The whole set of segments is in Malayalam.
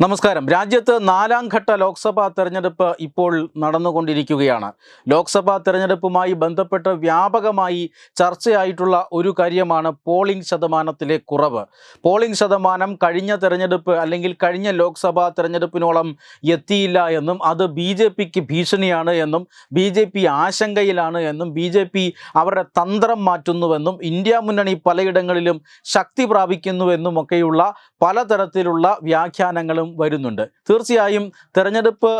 നമസ്കാരം. രാജ്യത്ത് നാലാം ഘട്ട ലോക്സഭാ തെരഞ്ഞെടുപ്പ് ഇപ്പോൾ നടന്നുകൊണ്ടിരിക്കുകയാണ്. ലോക്സഭാ തെരഞ്ഞെടുപ്പുമായി ബന്ധപ്പെട്ട് വ്യാപകമായി ചർച്ചയായിട്ടുള്ള ഒരു കാര്യമാണ് പോളിംഗ് ശതമാനത്തിലെ കുറവ്. പോളിംഗ് ശതമാനം കഴിഞ്ഞ തെരഞ്ഞെടുപ്പ് അല്ലെങ്കിൽ കഴിഞ്ഞ ലോക്സഭാ തെരഞ്ഞെടുപ്പിനോളം എത്തിയില്ല എന്നും അത് ബി ജെ പിക്ക് ഭീഷണിയാണ് എന്നും ബി ജെ പി ആശങ്കയിലാണ് എന്നും ബി ജെ പി അവരുടെ തന്ത്രം മാറ്റുന്നുവെന്നും ഇന്ത്യ മുന്നണി പലയിടങ്ങളിലും ശക്തി പ്രാപിക്കുന്നുവെന്നും ഒക്കെയുള്ള പലതരത്തിലുള്ള വ്യാഖ്യാനങ്ങളും വരുന്നുണ്ട്. തീർച്ചയായും തെരഞ്ഞെടുപ്പ്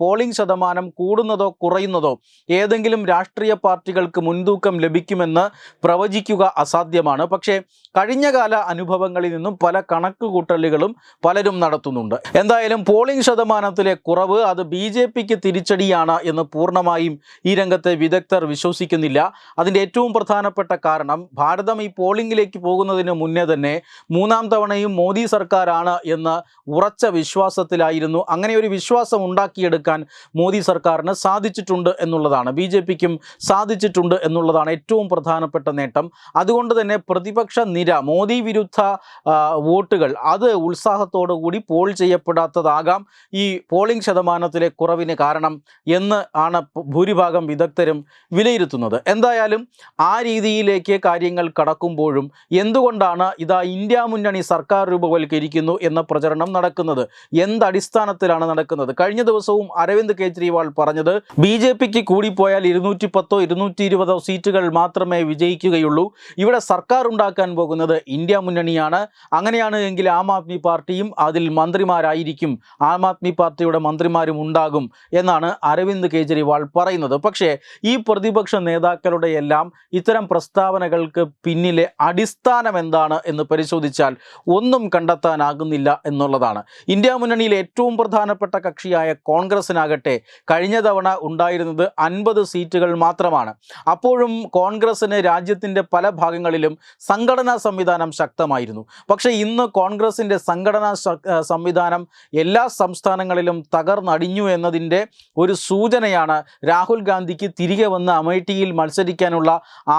പോളിംഗ് ശതമാനം കൂടുന്നതോ കുറയുന്നതോ ഏതെങ്കിലും രാഷ്ട്രീയ പാർട്ടികൾക്ക് മുൻതൂക്കം ലഭിക്കുമെന്ന് പ്രവചിക്കുക അസാധ്യമാണ്. പക്ഷേ കഴിഞ്ഞകാല അനുഭവങ്ങളിൽ നിന്നും പല കണക്കുകൂട്ടലുകളും പലരും നടത്തുന്നുണ്ട്. എന്തായാലും പോളിംഗ് ശതമാനത്തിലെ കുറവ് അത് ബി ജെ പിക്ക് തിരിച്ചടിയാണ് എന്ന് പൂർണമായും ഈ രംഗത്തെ വിദഗ്ധർ വിശ്വസിക്കുന്നില്ല. അതിന്റെ ഏറ്റവും പ്രധാനപ്പെട്ട കാരണം ഭാരതം ഈ പോളിംഗിലേക്ക് പോകുന്നതിന് മുന്നേ തന്നെ മൂന്നാം തവണയും മോദി സർക്കാരാണ് എന്ന് ഉറച്ച വിശ്വാസത്തിലായിരുന്നു അങ്ങനെ ഒരു വിശ്വാസം ഉണ്ടാക്കിയെടുക്കാൻ മോദി സർക്കാരിന് സാധിച്ചിട്ടുണ്ട് എന്നുള്ളതാണ്. ബി ജെ പിക്കും സാധിച്ചിട്ടുണ്ട് എന്നുള്ളതാണ് ഏറ്റവും പ്രധാനപ്പെട്ട നേട്ടം. അതുകൊണ്ട് തന്നെ പ്രതിപക്ഷ നിര മോദി വിരുദ്ധ വോട്ടുകൾ അത് ഉത്സാഹത്തോടു കൂടി പോൾ ചെയ്യപ്പെടാത്തതാകാം ഈ പോളിംഗ് ശതമാനത്തിലെ കുറവിന് കാരണം എന്ന് ആണ് ഭൂരിഭാഗം വിദഗ്ധരും വിലയിരുത്തുന്നത്. എന്തായാലും ആ രീതിയിലേക്ക് കാര്യങ്ങൾ കടക്കുമ്പോഴും എന്തുകൊണ്ടാണ് ഇതാ ഇന്ത്യ മുന്നണി സർക്കാർ രൂപവൽക്കരിക്കുന്നു എന്ന പ്രചരണം നടക്കുന്നത്? എന്തടിസ്ഥാനത്തിലാണ് നടക്കുന്നത്? കഴിഞ്ഞ ദിവസവും അരവിന്ദ് കെജ്രിവാൾ പറഞ്ഞത് ബി ജെ പിക്ക് കൂടിപ്പോയാൽ ഇരുന്നൂറ്റി പത്തോ ഇരുന്നൂറ്റി ഇരുപതോ സീറ്റുകൾ മാത്രമേ വിജയിക്കുകയുള്ളൂ. ഇവിടെ സർക്കാർ ഉണ്ടാക്കാൻ പോകുന്നത് ഇന്ത്യ മുന്നണിയാണ്. അങ്ങനെയാണ് എങ്കിൽ ആം ആദ്മി പാർട്ടിയും അതിൽ മന്ത്രിമാരായിരിക്കും. ആം ആദ്മി പാർട്ടിയുടെ മന്ത്രിമാരും ഉണ്ടാകും എന്നാണ് അരവിന്ദ് കെജ്രിവാൾ പറയുന്നത്. പക്ഷേ ഈ പ്രതിപക്ഷ നേതാക്കളുടെ എല്ലാം ഇത്തരം പ്രസ്താവനകൾക്ക് പിന്നിലെ അടിസ്ഥാനം എന്താണ് എന്ന് പരിശോധിച്ചാൽ ഒന്നും കണ്ടെത്താനാകുന്നില്ല എന്നുള്ളതാണ്. ഇന്ത്യ മുന്നണിയിൽ ഏറ്റവും പ്രധാനപ്പെട്ട കക്ഷിയായ കോൺഗ്രസിനാകട്ടെ കഴിഞ്ഞ തവണ ഉണ്ടായിരുന്നത് അൻപത് സീറ്റുകൾ മാത്രമാണ്. അപ്പോഴും കോൺഗ്രസിന് രാജ്യത്തിന്റെ പല ഭാഗങ്ങളിലും സംഘടനാ സംവിധാനം ശക്തമായിരുന്നു. പക്ഷേ ഇന്ന് കോൺഗ്രസിന്റെ സംഘടനാ സംവിധാനം എല്ലാ സംസ്ഥാനങ്ങളിലും തകർന്നടിഞ്ഞു എന്നതിന്റെ ഒരു സൂചനയാണ് രാഹുൽ ഗാന്ധിക്ക് തിരികെ വന്ന് അമേഠിയിൽ മത്സരിക്കാനുള്ള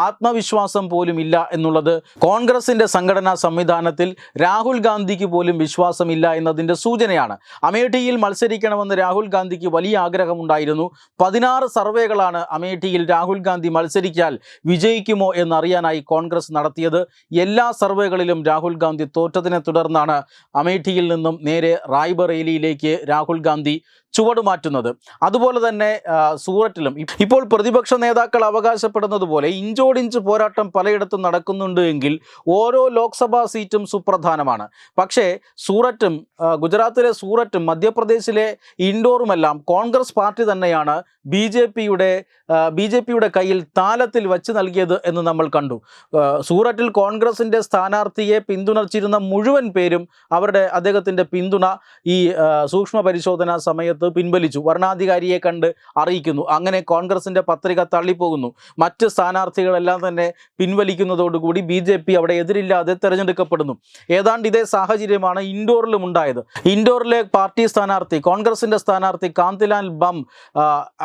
ആത്മവിശ്വാസം പോലും ഇല്ല എന്നുള്ളത് കോൺഗ്രസിന്റെ സംഘടനാ സംവിധാനത്തിൽ രാഹുൽ ഗാന്ധിക്ക് പോലും വിശ്വാസമില്ല എന്നതിന്റെ സൂചനയാണ്. അമേഠിയിൽ മത്സരിക്കണമെന്ന് രാഹുൽ ഗാന്ധിക്ക് വലിയ ആഗ്രഹമുണ്ടായിരുന്നു. പതിനാറ് സർവേകളാണ് അമേഠിയിൽ രാഹുൽ ഗാന്ധി മത്സരിച്ചാൽ വിജയിക്കുമോ എന്നറിയാനായി കോൺഗ്രസ് നടത്തിയത്. എല്ലാ സർവേകളിലും രാഹുൽ ഗാന്ധി തോറ്റതിനെ തുടർന്നാണ് അമേഠിയിൽ നിന്നും നേരെ റായ്ബറേലിയിലേക്ക് രാഹുൽ ഗാന്ധി ചുവടുമാറ്റുന്നത് അതുപോലെ തന്നെ സൂററ്റിലും ഇപ്പോൾ പ്രതിപക്ഷ നേതാക്കൾ അവകാശപ്പെടുന്നത് പോലെ ഇഞ്ചോടിഞ്ച് പോരാട്ടം പലയിടത്തും നടക്കുന്നുണ്ട് എങ്കിൽ ഓരോ ലോക്സഭാ സീറ്റും സുപ്രധാനമാണ്. പക്ഷേ സൂററ്റും ഗുജറാത്തിലെ സൂററ്റും മധ്യപ്രദേശിലെ ഇൻഡോറുമെല്ലാം കോൺഗ്രസ് പാർട്ടി തന്നെയാണ് ബി ജെ പിയുടെ ബി ജെ പിയുടെ കയ്യിൽ താലത്തിൽ വച്ച് നൽകിയത് എന്ന് നമ്മൾ കണ്ടു. സൂററ്റിൽ കോൺഗ്രസിന്റെ സ്ഥാനാർത്ഥിയെ പിന്തുണച്ചിരുന്ന മുഴുവൻ പേരും അവരുടെ അദ്ദേഹത്തിന്റെ പിന്തുണ ഈ സൂക്ഷ്മ പരിശോധനാ സമയത്ത് പിൻവലിച്ചു. വരണാധികാരിയെ കണ്ട് അറിയിക്കുന്നു. അങ്ങനെ കോൺഗ്രസിന്റെ പത്രിക തള്ളിപ്പോകുന്നു. മറ്റ് സ്ഥാനാർത്ഥികളെല്ലാം തന്നെ പിൻവലിക്കുന്നതോടുകൂടി ബി ജെ പി അവിടെ എതിരില്ലാതെ തെരഞ്ഞെടുക്കപ്പെടുന്നു. ഏതാണ്ട് ഇതേ സാഹചര്യമാണ് ഇൻഡോറിലും ഉണ്ടായത്. ഇൻഡോറിലെ പാർട്ടി സ്ഥാനാർത്ഥി കോൺഗ്രസിന്റെ സ്ഥാനാർത്ഥി കാന്തിലാൽ ബം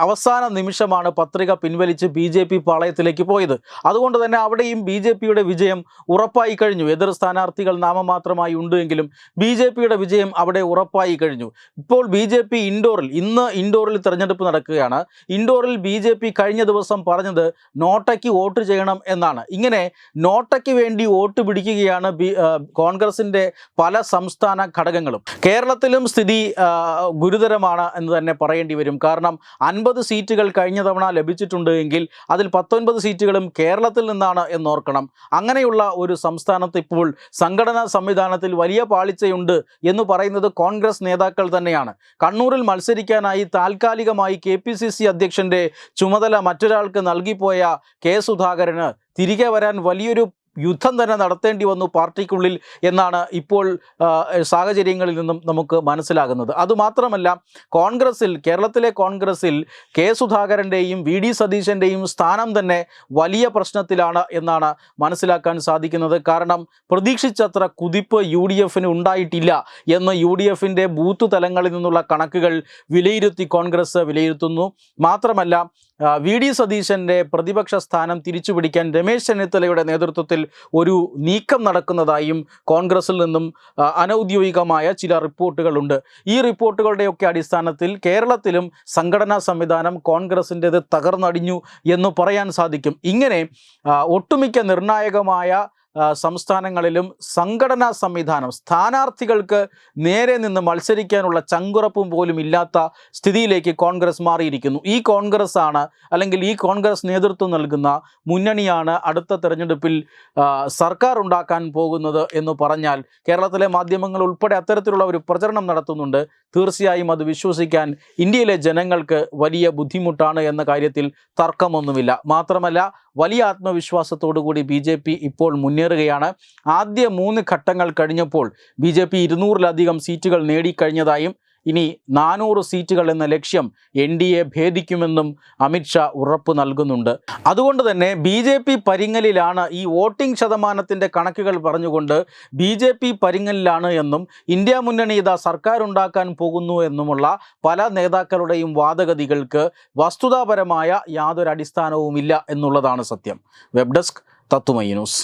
അവസാന നിമിഷമാണ് പത്രിക പിൻവലിച്ച് ബി ജെ പി പാളയത്തിലേക്ക് പോയത്. അതുകൊണ്ട് തന്നെ അവിടെയും ബി ജെ പിയുടെ വിജയം ഉറപ്പായി കഴിഞ്ഞു. എതിർ സ്ഥാനാർത്ഥികൾ നാമമാത്രമായി ഉണ്ടെങ്കിലും ബി ജെ പിയുടെ വിജയം അവിടെ ഉറപ്പായി കഴിഞ്ഞു. ഇപ്പോൾ ബി ജെ പി ഇൻഡോറിൽ ഇന്ന് ഇൻഡോറിൽ തെരഞ്ഞെടുപ്പ് നടക്കുകയാണ്. ഇൻഡോറിൽ ബി ജെ പി കഴിഞ്ഞ ദിവസം പറഞ്ഞത് നോട്ടയ്ക്ക് വോട്ട് ചെയ്യണം എന്നാണ്. ഇങ്ങനെ നോട്ടയ്ക്ക് വേണ്ടി വോട്ട് പിടിക്കുകയാണ് ബി കോൺഗ്രസിന്റെ പല സംസ്ഥാന ഘടകങ്ങളും. കേരളത്തിലും സ്ഥിതി ഗുരുതരമാണ് എന്ന് തന്നെ പറയേണ്ടി വരും. കാരണം അൻപത് സീറ്റുകൾ കഴിഞ്ഞ തവണ ലഭിച്ചിട്ടുണ്ട് എങ്കിൽ അതിൽ പത്തൊൻപത് സീറ്റുകളും കേരളത്തിൽ നിന്നാണ് എന്നോർക്കണം. അങ്ങനെയുള്ള ഒരു സംസ്ഥാനത്ത് ഇപ്പോൾ സംഘടനാ സംവിധാനത്തിൽ വലിയ പാളിച്ചയുണ്ട് എന്ന് പറയുന്നത് കോൺഗ്രസ് നേതാക്കൾ തന്നെയാണ്. കണ്ണൂരിൽ മത്സരിക്കാനായി താൽക്കാലികമായി കെ പി സി സി അധ്യക്ഷന്റെ ചുമതല മറ്റൊരാൾക്ക് നൽകിപ്പോയ കെ സുധാകരന് തിരികെ വരാൻ വലിയൊരു യുദ്ധം തന്നെ നടത്തേണ്ടി വന്നു പാർട്ടിക്കുള്ളിൽ എന്നാണ് ഇപ്പോൾ സാഹചര്യങ്ങളിൽ നിന്നും നമുക്ക് മനസ്സിലാകുന്നത്. അതുമാത്രമല്ല കോൺഗ്രസിൽ കേരളത്തിലെ കോൺഗ്രസിൽ കെ സുധാകരന്റെയും വി ഡി സതീശന്റെയും സ്ഥാനം തന്നെ വലിയ പ്രശ്നത്തിലാണ് എന്നാണ് മനസ്സിലാക്കാൻ സാധിക്കുന്നത്. കാരണം പ്രതീക്ഷിച്ചത്ര കുതിപ്പ് യു ഡി എഫിന് ഉണ്ടായിട്ടില്ല എന്ന് യു ഡി എഫിന്റെ ബൂത്ത് തലങ്ങളിൽ നിന്നുള്ള കണക്കുകൾ വിലയിരുത്തി കോൺഗ്രസ് വിലയിരുത്തുന്നു. മാത്രമല്ല വി ഡി സതീശന്റെ പ്രതിപക്ഷ സ്ഥാനം തിരിച്ചുപിടിക്കാൻ രമേശ് ചെന്നിത്തലയുടെ നേതൃത്വത്തിൽ ഒരു നീക്കം നടക്കുന്നതായും കോൺഗ്രസിൽ നിന്നും അനൗദ്യോഗികമായ ചില റിപ്പോർട്ടുകളുണ്ട്. ഈ റിപ്പോർട്ടുകളുടെയൊക്കെ അടിസ്ഥാനത്തിൽ കേരളത്തിലും സംഘടനാ സംവിധാനം കോൺഗ്രസിന്റെത് തകർന്നടിഞ്ഞു എന്ന് പറയാൻ സാധിക്കും. ഇങ്ങനെ ഒട്ടുമിക്ക നിർണായകമായ സംസ്ഥാനങ്ങളിലും സംഘടനാ സംവിധാനം സ്ഥാനാർത്ഥികൾക്ക് നേരെ നിന്ന് മത്സരിക്കാനുള്ള ചങ്കുറപ്പും പോലും ഇല്ലാത്ത സ്ഥിതിയിലേക്ക് കോൺഗ്രസ് മാറിയിരിക്കുന്നു. ഈ കോൺഗ്രസ് ആണ് അല്ലെങ്കിൽ ഈ കോൺഗ്രസ് നേതൃത്വം നൽകുന്ന മുന്നണിയാണ് അടുത്ത തെരഞ്ഞെടുപ്പിൽ സർക്കാർ ഉണ്ടാക്കാൻ പോകുന്നത് എന്ന് പറഞ്ഞാൽ കേരളത്തിലെ മാധ്യമങ്ങൾ ഉൾപ്പെടെ അത്തരത്തിലുള്ള ഒരു പ്രചരണം നടത്തുന്നുണ്ട്. തീർച്ചയായും അത് വിശ്വസിക്കാൻ ഇന്ത്യയിലെ ജനങ്ങൾക്ക് വലിയ ബുദ്ധിമുട്ടാണ് എന്ന കാര്യത്തിൽ തർക്കമൊന്നുമില്ല. മാത്രമല്ല വലിയ ആത്മവിശ്വാസത്തോടു കൂടി ബി ജെ പി ഇപ്പോൾ മുന്നേറുകയാണ്. ആദ്യ മൂന്ന് ഘട്ടങ്ങൾ കഴിഞ്ഞപ്പോൾ ബി ജെ പി ഇരുന്നൂറിലധികം സീറ്റുകൾ നേടിക്കഴിഞ്ഞതായും ഇനി നാനൂറ് സീറ്റുകൾ എന്ന ലക്ഷ്യം എൻ ഡി എ ഭേദിക്കുമെന്നും അമിത്ഷാ ഉറപ്പ് നൽകുന്നുണ്ട്. അതുകൊണ്ട് തന്നെ ബി ജെ പി പരിങ്ങലിലാണ് ഈ വോട്ടിംഗ് ശതമാനത്തിന്റെ കണക്കുകൾ പറഞ്ഞുകൊണ്ട് ബി ജെ പി പരിങ്ങലിലാണ് എന്നും ഇന്ത്യ മുന്നണി ഇതാ സർക്കാർ ഉണ്ടാക്കാൻ പോകുന്നു എന്നുമുള്ള പല നേതാക്കളുടെയും വാദഗതികൾക്ക് വസ്തുതാപരമായ യാതൊരു അടിസ്ഥാനവുമില്ല എന്നുള്ളതാണ് സത്യം. വെബ് ഡെസ്ക് തത്തുമൈ ന്യൂസ്.